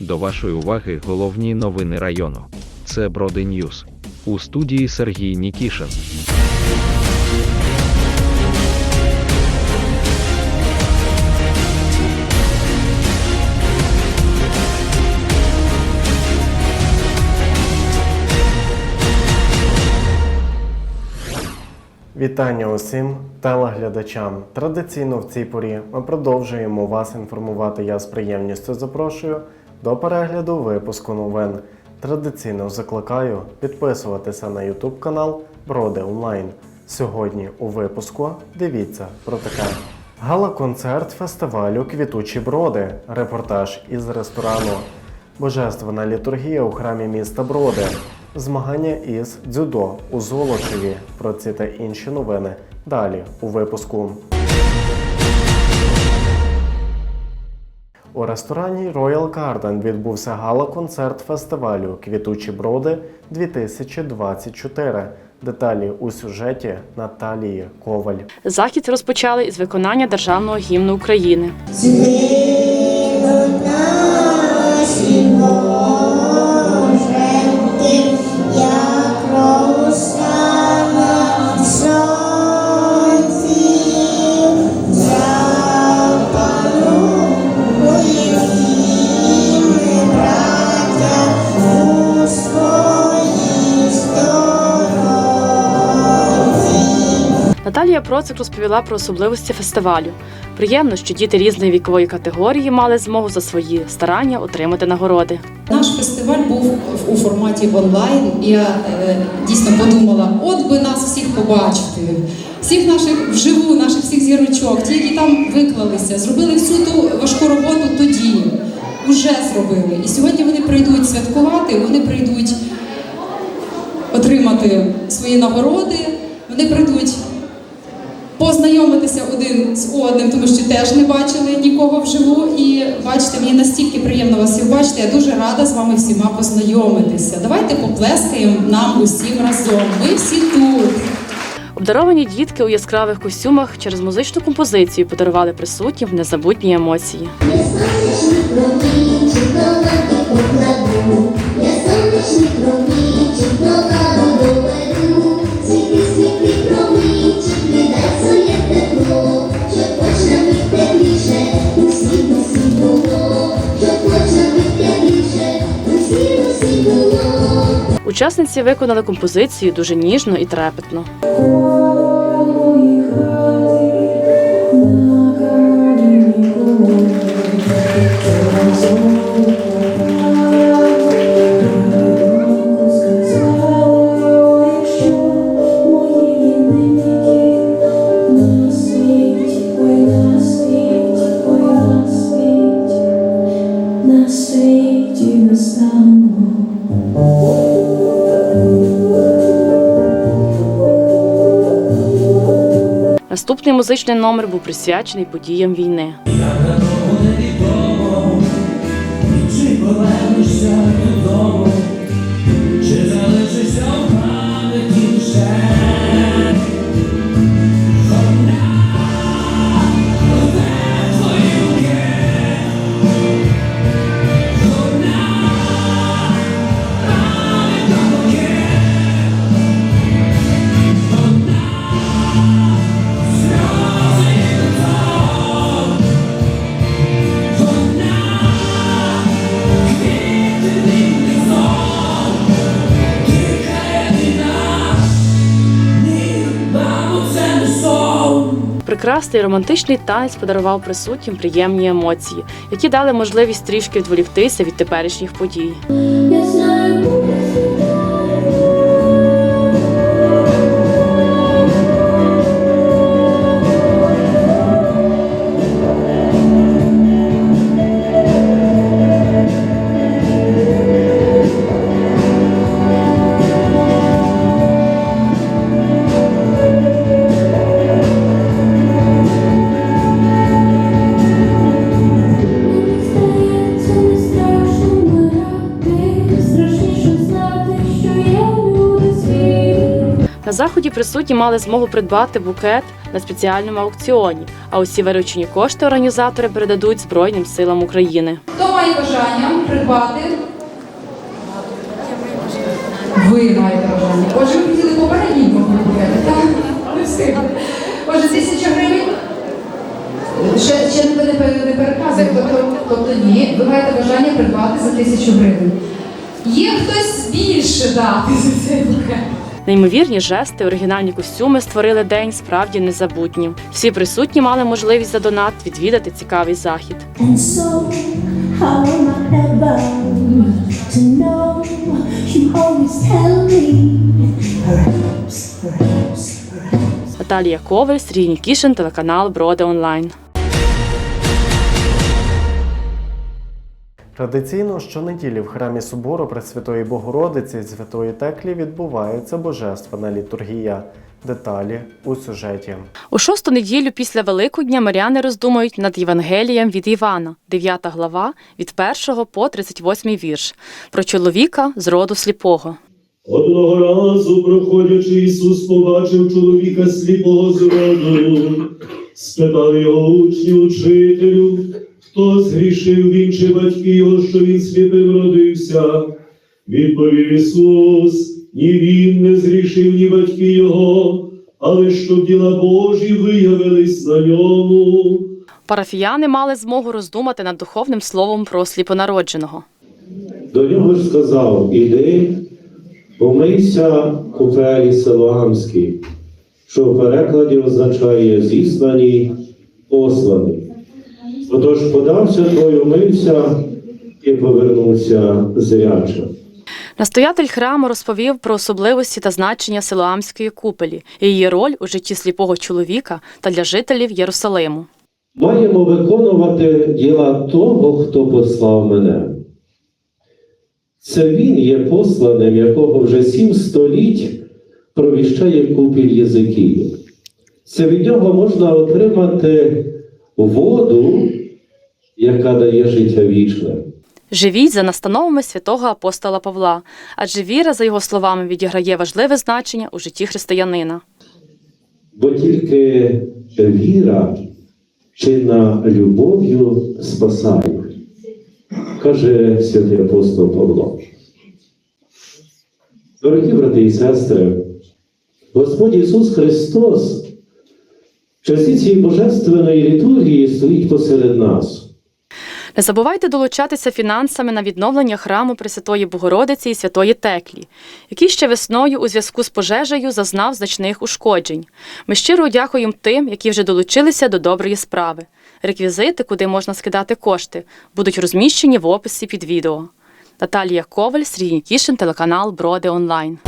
До вашої уваги головні новини району. Це Броди Ньюз. У студії Сергій Нікішин. Вітання усім телеглядачам. Традиційно в цій порі ми продовжуємо вас інформувати. Я з приємністю запрошую до перегляду випуску новин. Традиційно закликаю підписуватися на YouTube канал Броди Онлайн. Сьогодні у випуску дивіться про таке. Гала-концерт фестивалю Квітучі броди. Репортаж із ресторану. Божественна літургія у храмі міста Броди. Змагання із дзюдо у Золочеві. Про ці та інші новини далі у випуску. У ресторані Royal Garden відбувся гала-концерт фестивалю Квітучі броди 2024. Деталі у сюжеті Наталії Коваль. Захід розпочали із виконання державного гімну України. Згинуть Наталія Процик розповіла про особливості фестивалю. Приємно, що діти різної вікової категорії мали змогу за свої старання отримати нагороди. Наш фестиваль був у форматі онлайн. Я е, дійсно подумала, от би нас всіх побачити, всіх наших вживу, наших всіх зірочок, ті, які там виклалися, зробили всю ту важку роботу тоді, уже зробили. І сьогодні вони прийдуть святкувати, вони прийдуть отримати свої нагороди, вони прийдуть познайомитися один з одним, тому що теж не бачили нікого вживу. І бачите, мені настільки приємно вас всіх бачити. Я дуже рада з вами всіма познайомитися. Давайте поплескаємо нам усім разом. Ми всі тут. Обдаровані дітки у яскравих костюмах через музичну композицію подарували присутнім незабутні емоції. Я сонячний промінчик Учасниці виконали композицію дуже ніжно і трепетно. На світі самому Наступний музичний номер був присвячений подіям війни. Чи повернешся додому, Прекрасний романтичний танець подарував присутнім приємні емоції, які дали можливість трішки відволіктися від теперішніх подій. Заході присутні мали змогу придбати букет на спеціальному аукціоні, а усі виручені кошти організатори передадуть Збройним силам України. Хто має бажання придбати? Ви маєте бажання. Отже, ви хотіли попередній букети, так? Ви всі. Отже, тисяча гривень. Ще, ще не, не переказуєте, тобто, тобто ні, ви маєте бажання придбати за тисячу гривень. Є хтось більше дати за цей букет? Неймовірні жести, оригінальні костюми створили день справді незабутнім. Всі присутні мали можливість за донат відвідати цікавий захід. Наталія Коваль, Сергій Нікішин, телеканал Броди Онлайн. Традиційно щонеділі в храмі собору Пресвятої Богородиці Святої Теклі відбувається божественна літургія. Деталі у сюжеті. У шосту неділю після Великодня миряни роздумують над Євангелієм від Івана, 9 глава, від 1 по 38 вірш, про чоловіка з роду сліпого. Одного разу, проходячи, Ісус побачив чоловіка сліпого з роду. Спитав його учні учителю, хто згрішив він чи батьки його, що він сліпим родився. Відповів Ісус, ні він не згрішив, ні батьки його, але щоб діла Божі виявились на ньому. Парафіяни мали змогу роздумати над духовним словом про сліпонародженого. До нього ж сказав: Іди, помийся у пері Силоамській, що в перекладі означає зіслані, послані. Отож подався той, умився і повернувся зрячим. Настоятель храму розповів про особливості та значення Силоамської купелі і її роль у житті сліпого чоловіка та для жителів Єрусалиму. Маємо виконувати діла того, хто послав мене. Це він є посланим, якого вже сім століть провіщає купіль язиків. Це від нього можна отримати воду, яка дає життя вічне. Живіть за настановами святого апостола Павла, адже віра, за його словами, відіграє важливе значення у житті християнина. Бо тільки віра чинна любов'ю спасає, каже святий апостол Павло. Дорогі брати і сестри, Господь Ісус Христос в часі цієї божественної літургії стоїть посеред нас. Не забувайте долучатися фінансами на відновлення храму Пресвятої Богородиці і Святої Теклі, який ще весною у зв'язку з пожежею зазнав значних ушкоджень. Ми щиро дякуємо тим, які вже долучилися до доброї справи. Реквізити, куди можна скидати кошти, будуть розміщені в описі під відео. Наталія Коваль, Сергій Нікішин, телеканал Броди Онлайн.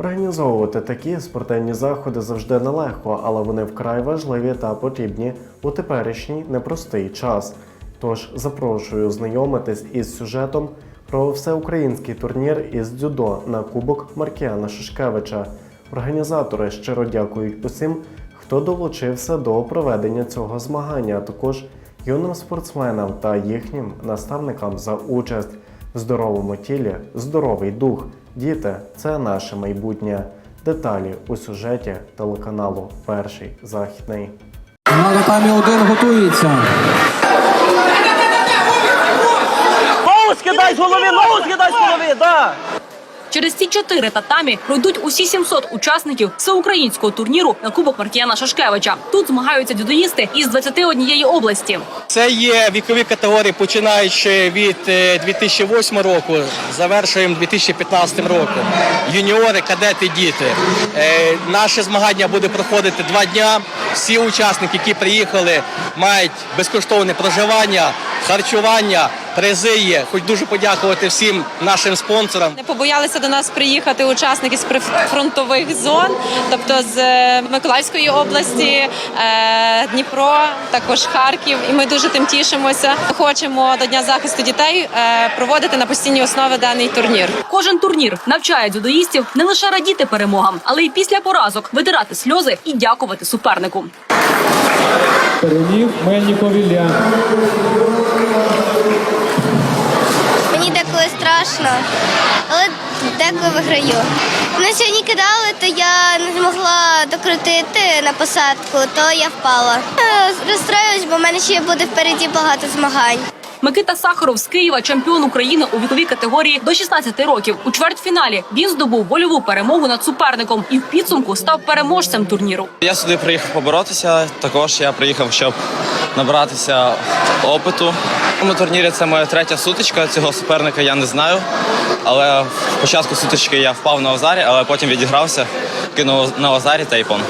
Організовувати такі спортивні заходи завжди нелегко, але вони вкрай важливі та потрібні у теперішній непростий час. Тож запрошую знайомитись із сюжетом про всеукраїнський турнір із дзюдо на Кубок Маркіана Шишкевича. Організатори щиро дякують усім, хто долучився до проведення цього змагання, а також юним спортсменам та їхнім наставникам за участь в здоровому тілі, здоровий дух. Діти це наше майбутнє. Деталі у сюжеті телеканалу Перший західний. На татамі один готується. Ногу скидай з голови, ногу скидай з голови, да! Через ці чотири татамі пройдуть усі 700 учасників всеукраїнського турніру на Кубок Маркіяна Шашкевича. Тут змагаються дзюдоїсти із 21 області. Це є вікові категорії, починаючи від е, 2008 року, завершуємо 2015 роком. Юніори, кадети, діти. Е, Наше змагання буде проходити два дня. Всі учасники, які приїхали, мають безкоштовне проживання, харчування, призи є. Хоч дуже подякувати всім нашим спонсорам. Не побоялися до нас приїхати учасники з прифронтових зон, тобто з е, Миколаївської області, е, Дніпро, також Харків. І ми дуже тим тішимося. Хочемо до Дня захисту дітей е, проводити на постійній основі даний турнір. Кожен турнір навчає дзюдоїстів не лише радіти перемогам, але й після поразок витирати сльози і дякувати супернику. Переміг Мельніков Ілля. Мені деколи страшно, але деколи виграю. Ми сьогодні кидали, то я не змогла докрутити на посадку, то я впала. Е, Розстроюсь, бо в мене ще буде впереді багато змагань. Микита Сахаров з Києва, чемпіон України у віковій категорії до 16 років. У чвертьфіналі він здобув вольову перемогу над суперником і в підсумку став переможцем турніру. Я сюди приїхав поборотися. Також я приїхав, щоб набратися опиту. У цьому турнірі це моя третя сутичка. Цього суперника я не знаю. Але в початку сутички я впав на озарі, але потім відігрався, кинув на озарі тейпон.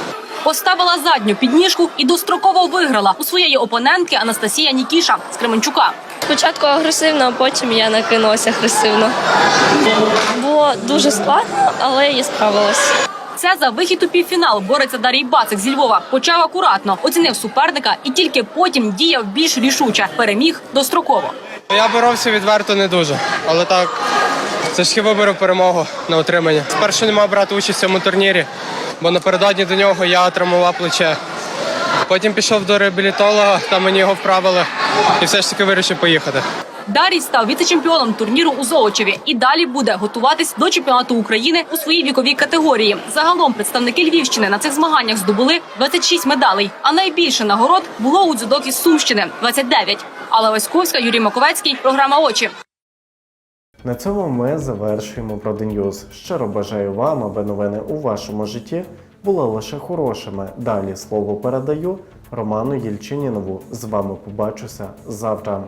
Поставила задню підніжку і достроково виграла у своєї опонентки Анастасія Нікіша з Кременчука. Спочатку агресивно, а потім я накинулася агресивно. Було дуже складно, але я справилась. Це за вихід у півфінал бореться Дарій Бацик зі Львова. Почав акуратно, оцінив суперника і тільки потім діяв більш рішуче. Переміг достроково. Я боровся відверто не дуже, але так, це ж хіба перемогу на отримання. Спершу не мав брати участь в цьому турнірі, бо напередодні до нього я травмував плече. Потім пішов до реабілітолога, там мені його вправили і все ж таки вирішив поїхати. Дарій став віце-чемпіоном турніру у Золочеві і далі буде готуватись до чемпіонату України у своїй віковій категорії. Загалом представники Львівщини на цих змаганнях здобули 26 медалей. А найбільше нагород було у дзюдокі з Сумщини 29. Алла Васьковська, Юрій Маковецький. Програма очі. На цьому ми завершуємо про Ньюз. Щиро бажаю вам, аби новини у вашому житті були лише хорошими. Далі слово передаю Роману Єльчинінову. З вами побачуся завтра.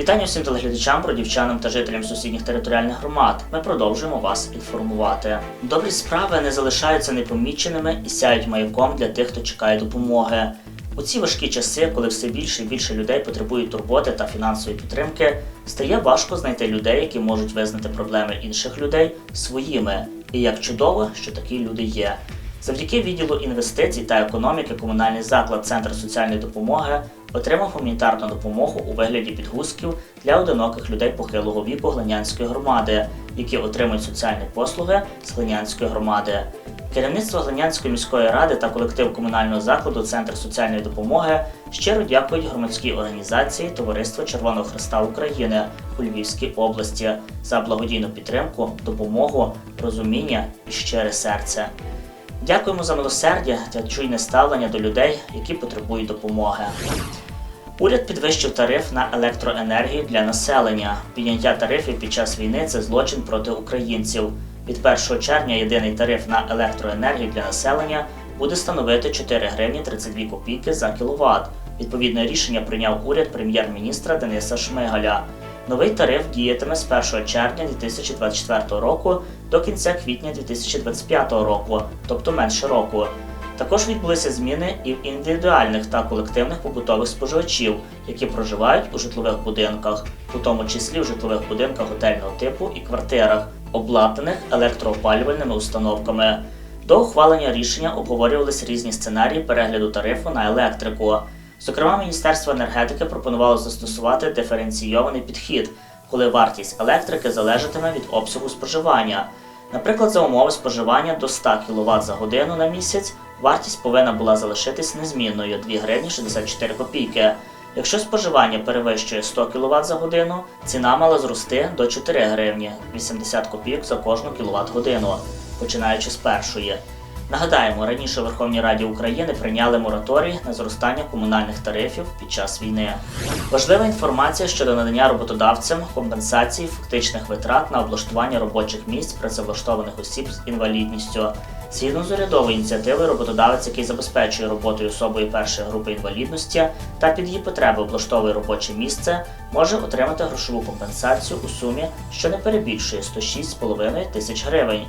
Вітання всім телеглядачам, бродівчанам та жителям сусідніх територіальних громад. Ми продовжуємо вас інформувати. Добрі справи не залишаються непоміченими і сяють маяком для тих, хто чекає допомоги. У ці важкі часи, коли все більше і більше людей потребують турботи та фінансової підтримки, стає важко знайти людей, які можуть визнати проблеми інших людей своїми. І як чудово, що такі люди є. Завдяки відділу інвестицій та економіки комунальний заклад Центр соціальної допомоги отримав гуманітарну допомогу у вигляді підгузків для одиноких людей похилого віку Глинянської громади, які отримують соціальні послуги з Глинянської громади. Керівництво Глинянської міської ради та колектив комунального закладу Центр соціальної допомоги щиро дякують громадській організації Товариство Червоного Христа України у Львівській області за благодійну підтримку, допомогу, розуміння і щире серце. Дякуємо за милосердя та чуйне ставлення до людей, які потребують допомоги. Уряд підвищив тариф на електроенергію для населення. Підняття тарифів під час війни це злочин проти українців. Від 1 червня єдиний тариф на електроенергію для населення буде становити 4 гривні 32 копійки за кіловат. Відповідне рішення прийняв уряд прем'єр-міністра Дениса Шмигаля. Новий тариф діятиме з 1 червня 2024 року до кінця квітня 2025 року, тобто менше року. Також відбулися зміни і в індивідуальних та колективних побутових споживачів, які проживають у житлових будинках, у тому числі в житлових будинках готельного типу і квартирах, обладнаних електроопалювальними установками. До ухвалення рішення обговорювалися різні сценарії перегляду тарифу на електрику. Зокрема, Міністерство енергетики пропонувало застосувати диференційований підхід, коли вартість електрики залежатиме від обсягу споживання. Наприклад, за умови споживання до 100 кВт за годину на місяць вартість повинна була залишитись незмінною 2 гривні 64 копійки. Якщо споживання перевищує 100 кВт за годину, ціна мала зрости до 4 гривні 80 копійок за кожну кВт годину, починаючи з першої. Нагадаємо, раніше Верховній Раді України прийняли мораторій на зростання комунальних тарифів під час війни. Важлива інформація щодо надання роботодавцям компенсації фактичних витрат на облаштування робочих місць працевлаштованих осіб з інвалідністю. Згідно з урядовою ініціативою, роботодавець, який забезпечує роботою особою першої групи інвалідності та під її потреби облаштовує робоче місце, може отримати грошову компенсацію у сумі, що не перебільшує 106,5 тисяч гривень.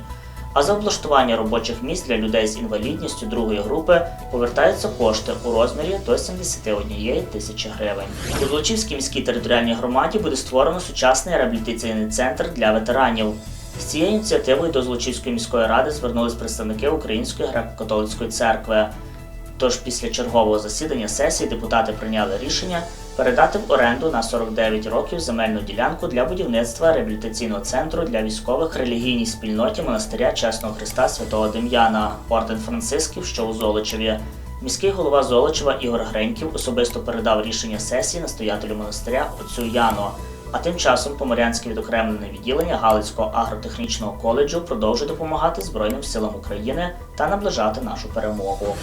А за облаштування робочих місць для людей з інвалідністю другої групи повертаються кошти у розмірі до 71 тисячі гривень. У Золочівській міській територіальній громаді буде створено сучасний реабілітаційний центр для ветеранів. З цією ініціативою до Золочівської міської ради звернулись представники Української греко-католицької церкви. Тож після чергового засідання сесії депутати прийняли рішення передати в оренду на 49 років земельну ділянку для будівництва реабілітаційного центру для військових релігійній спільноті монастиря Чесного Христа Святого Дем'яна, орден Францисків, що у Золочеві. Міський голова Золочева Ігор Греньків особисто передав рішення сесії настоятелю монастиря отцю Яну. А тим часом Поморянське відокремлене відділення Галицького агротехнічного коледжу продовжує допомагати Збройним силам України та наближати нашу перемогу.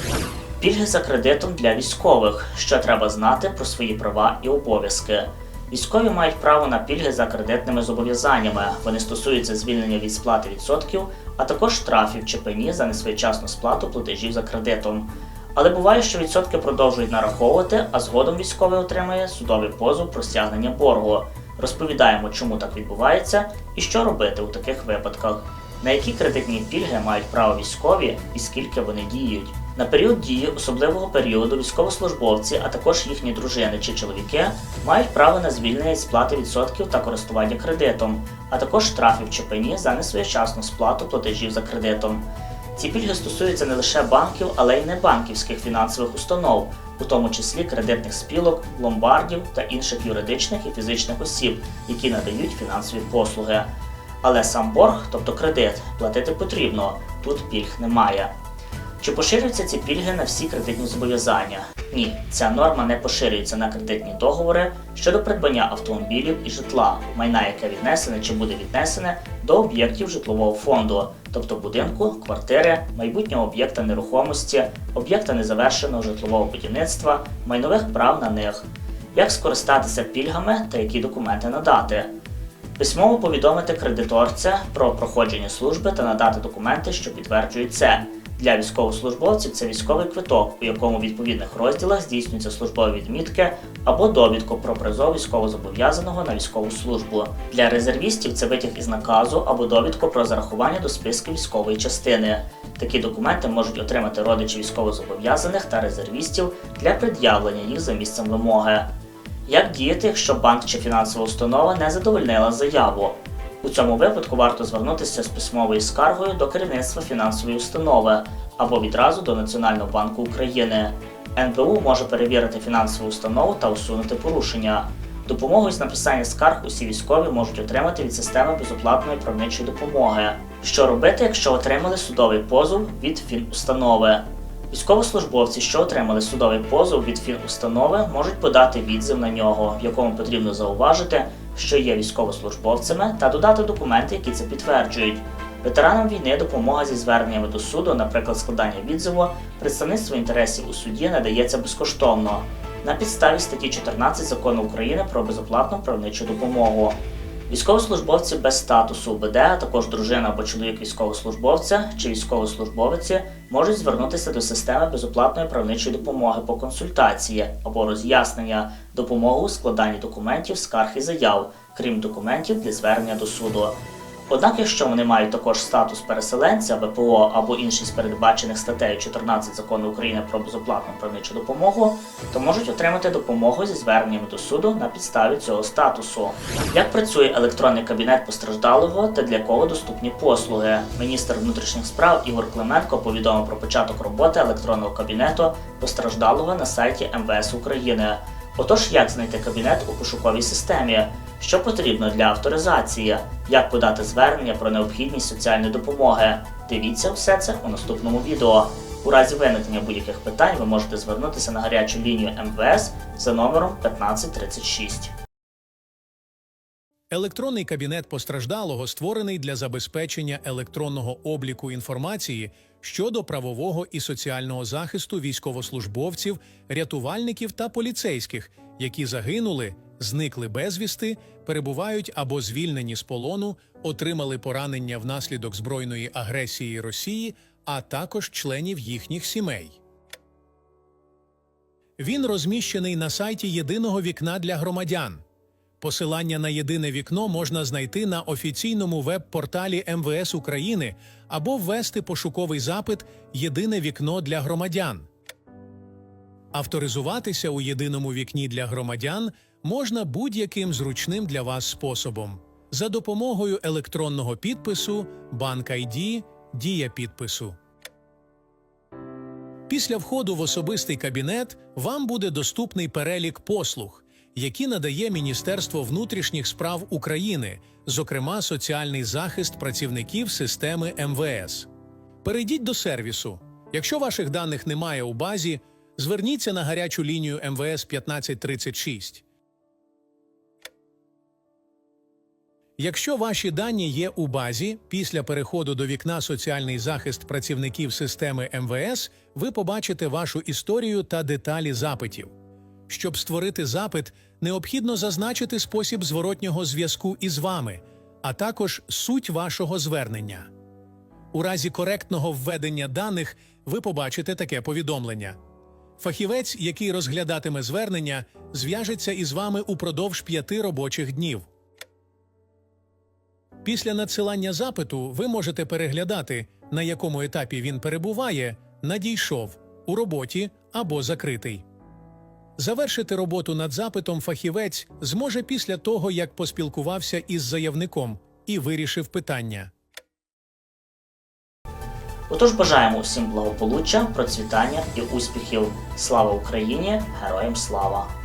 Пільги за кредитом для військових. Що треба знати про свої права і обов'язки. Військові мають право на пільги за кредитними зобов'язаннями. Вони стосуються звільнення від сплати відсотків, а також штрафів чи пені за несвоєчасну сплату платежів за кредитом. Але буває, що відсотки продовжують нараховувати, а згодом військовий отримує судовий позов про стягнення боргу. Розповідаємо, чому так відбувається і що робити у таких випадках, на які кредитні пільги мають право військові і скільки вони діють. На період дії особливого періоду військовослужбовці, а також їхні дружини чи чоловіки, мають право на звільнення від сплати відсотків та користування кредитом, а також штрафів чи пені за несвоєчасну сплату платежів за кредитом. Ці пільги стосуються не лише банків, але й небанківських фінансових установ, у тому числі кредитних спілок, ломбардів та інших юридичних і фізичних осіб, які надають фінансові послуги. Але сам борг, тобто кредит, платити потрібно, тут пільг немає. Чи поширюються ці пільги на всі кредитні зобов'язання? Ні, ця норма не поширюється на кредитні договори щодо придбання автомобілів і житла, майна, яке віднесене чи буде віднесене до об'єктів житлового фонду, тобто будинку, квартири, майбутнього об'єкта нерухомості, об'єкта незавершеного житлового будівництва, майнових прав на них, як скористатися пільгами та які документи надати. Письмово повідомити кредиторця про проходження служби та надати документи, що підтверджують це. Для військовослужбовців це військовий квиток, у якому в відповідних розділах здійснюються службові відмітки або довідку про призов військовозобов'язаного на військову службу. Для резервістів це витяг із наказу або довідку про зарахування до списків військової частини. Такі документи можуть отримати родичі військовозобов'язаних та резервістів для пред'явлення їх за місцем вимоги. Як діяти, якщо банк чи фінансова установа не задовольнила заяву? У цьому випадку варто звернутися з письмовою скаргою до керівництва фінансової установи або відразу до Національного банку України. НБУ може перевірити фінансову установу та усунути порушення. Допомогу з написання скарг усі військові можуть отримати від системи безоплатної правничої допомоги. Що робити, якщо отримали судовий позов від фінустанови? Військовослужбовці, що отримали судовий позов від фінустанови, можуть подати відзив на нього, в якому потрібно зауважити, що є військовослужбовцями, та додати документи, які це підтверджують. Ветеранам війни допомога зі зверненнями до суду, наприклад, складання відзиву, представництво інтересів у суді надається безкоштовно на підставі статті 14 закону України про безоплатну правничу допомогу. Військовослужбовці без статусу УБД, а також дружина або чоловік військовослужбовця чи військовослужбовиці можуть звернутися до системи безоплатної правничої допомоги по консультації або роз'яснення, допомоги у складанні документів, скарг і заяв, крім документів для звернення до суду. Однак, якщо вони мають також статус переселенця, ВПО або інший з передбачених статтею 14 закону України про безоплатну правничу допомогу, то можуть отримати допомогу зі зверненнями до суду на підставі цього статусу. Як працює електронний кабінет постраждалого та для кого доступні послуги? Міністр внутрішніх справ Ігор Клименко повідомив про початок роботи електронного кабінету постраждалого на сайті МВС України. Отож, як знайти кабінет у пошуковій системі? Що потрібно для авторизації? Як подати звернення про необхідність соціальної допомоги? Дивіться все це у наступному відео. У разі виникнення будь-яких питань ви можете звернутися на гарячу лінію МВС за номером 1536. Електронний кабінет постраждалого створений для забезпечення електронного обліку інформації щодо правового і соціального захисту військовослужбовців, рятувальників та поліцейських, які загинули, зникли безвісти, перебувають або звільнені з полону, отримали поранення внаслідок збройної агресії Росії, а також членів їхніх сімей. Він розміщений на сайті єдиного вікна для громадян. Посилання на єдине вікно можна знайти на офіційному веб-порталі МВС України або ввести пошуковий запит Єдине вікно для громадян. Авторизуватися у єдиному вікні для громадян можна будь-яким зручним для вас способом за допомогою електронного підпису, банк ID, дія підпису. Після входу в особистий кабінет вам буде доступний перелік послуг, які надає Міністерство внутрішніх справ України, зокрема соціальний захист працівників системи МВС. Перейдіть до сервісу. Якщо ваших даних немає у базі, зверніться на гарячу лінію МВС 1536. Якщо ваші дані є у базі, після переходу до вікна Соціальний захист працівників системи МВС, ви побачите вашу історію та деталі запитів. Щоб створити запит, необхідно зазначити спосіб зворотнього зв'язку із вами, а також суть вашого звернення. У разі коректного введення даних ви побачите таке повідомлення. Фахівець, який розглядатиме звернення, зв'яжеться із вами упродовж п'яти робочих днів. Після надсилання запиту ви можете переглядати, на якому етапі він перебуває, надійшов у роботі або закритий. Завершити роботу над запитом фахівець зможе після того, як поспілкувався із заявником і вирішив питання. Отож бажаємо усім благополуччя, процвітання і успіхів. Слава Україні! Героям слава!